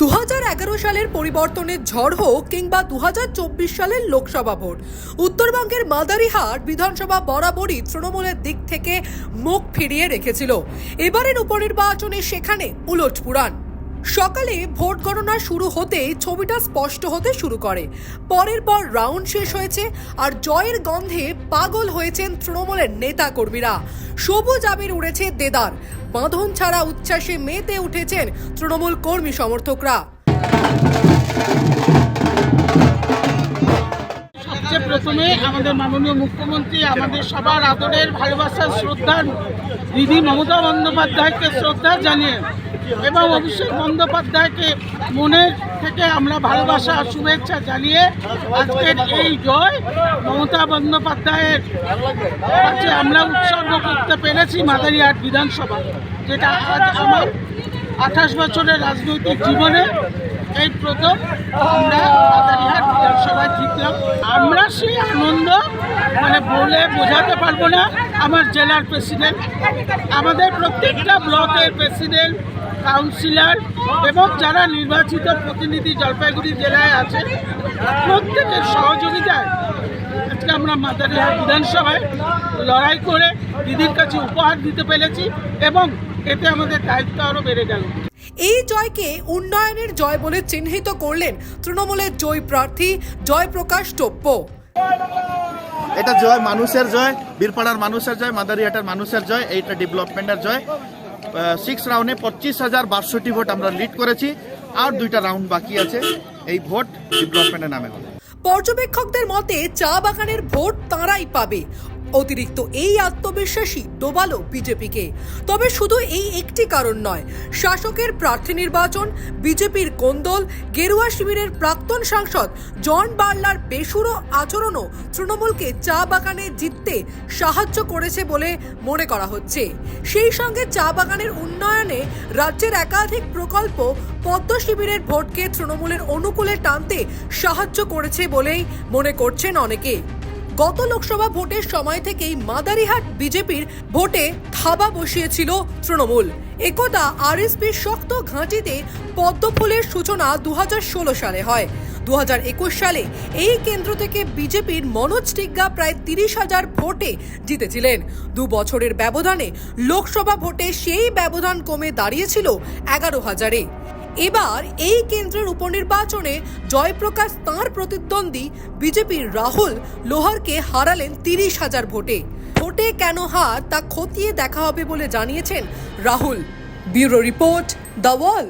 দু হাজার এগারো সালের পরিবর্তনের ঝড় হোক কিংবা দু হাজার চব্বিশ সালের লোকসভা ভোট, উত্তরবঙ্গের মাদারিহাট বিধানসভা বরাবরই তৃণমূলের দিক থেকে মুখ ফিরিয়ে রেখেছিল। এবারের উপনির্বাচনে সেখানে উলট পুরাণ। সকালে ভোট গণনা শুরু হতেই ছবিটা স্পষ্ট হতে শুরু করে। পরের পর রাউন্ড শেষ হয়েছে আর জয়ের গন্ধে পাগল হয়েছেন তৃণমূলের নেতা কর্মীরা সবুজ আবির উড়েছে দেদার। বাঁধন ছাড়া উচ্ছ্বাসে মেতে উঠেছেন তৃণমূল কর্মী সমর্থকরা। সবচেয়ে প্রথমে আমাদের মাননীয় মুখ্যমন্ত্রী আমাদের সবার আদরের ভালোবাসার শ্রদ্ধার। দিদি মমতা বন্দ্যোপাধ্যায়কে শ্রদ্ধা জানিয়ে এবং অভিষেক বন্দ্যোপাধ্যায়কে মনের থেকে আমরা ভালোবাসা শুভেচ্ছা জানিয়ে আজকের এই জয় মমতা বন্দ্যোপাধ্যায়ের কাছে আমরা উৎসর্গ করতে পেরেছি মাদারিহাট বিধানসভা, যেটা আজ আমার আঠাশ বছরের রাজনৈতিক জীবনে এই প্রথম আমরা মাদারিহাট বিধানসভায় জিতলাম। আমরা সেই আনন্দ মানে বলে বোঝাতে পারব না, আমার জেলার প্রেসিডেন্ট। আমাদের প্রত্যেকটা ব্লকের প্রেসিডেন্ট কাউন্সিলর এবং যারা নির্বাচিত প্রতিনিধি জলপাইগুড়ি জেলায় আছে প্রত্যেকের সহযোগিতায় আজকে আমরা মাদারিহাট বিধানসভায় লড়াই করে দিদির কাছে উপহার দিতে পেরেছি এবং এতে আমাদের দায়িত্ব আরও বেড়ে গেল। এই জয়কে উন্নয়নের জয় বলে চিহ্নিত করলেন তৃণমূলের জয় প্রার্থী জয়প্রকাশ টোপ্প। এটা জয় মানুষের জয় বীরপাড়ার মানুষের জয় মাদারিহাটের মানুষের জয় এইটা ডেভেলপমেন্টের জয়। সিক্স রাউন্ডে পঁচিশ হাজার বাষট্টি ভোট আমরা লিড করেছি। আর দুইটা রাউন্ড বাকি আছে। এই ভোট ডেভেলপমেন্টের নামে পর্যবেক্ষকদের মতে চা বাগানের ভোট তাঁরাই পাবে। অতিরিক্ত এই আত্মবিশ্বাসী ডোবালো বিজেপিকে। তবে শুধু এই একটি কারণ নয়, শাসকের প্রার্থী নির্বাচন, বিজেপির কোন্দল, গেরুয়া শিবিরের প্রাক্তন সাংসদ জন বার্লার বেসুরো আচরণও তৃণমূলকে চা বাগানে জিততে সাহায্য করেছে বলে মনে করা হচ্ছে। সেই সঙ্গে চা বাগানের উন্নয়নে রাজ্যের একাধিক প্রকল্প পদ্ম শিবিরের ভোটকে তৃণমূলের অনুকূলে টানতে সাহায্য করেছে বলেই মনে করছেন অনেকে। গত লোকসভা ভোটের সময় থেকেই মাদারিহাট বিজেপির ভোটে থাবা বসিয়েছিল তৃণমূল। একদা আরএসপির শক্ত ঘাঁটিতে পদ্মফুলের সূচনা দু হাজার ষোলো সালে হয়। দু হাজার একুশ সালে এই কেন্দ্র থেকে বিজেপির মনোজ টিগ্গা প্রায় তিরিশ হাজার ভোটে জিতেছিলেন। দু বছরের ব্যবধানে লোকসভা ভোটে সেই ব্যবধান কমে দাঁড়িয়েছিল এগারো হাজারে। এবার এই কেন্দ্রের উপনির্বাচনে জয়প্রকাশ তাঁর প্রতিদ্বন্দ্বী বিজেপির রাহুল লোহারকে হারালেন তিরিশ হাজার ভোটে। ভোটে কেন হার তা খতিয়ে দেখা হবে বলে জানিয়েছেন Rahul. Bureau report the Wall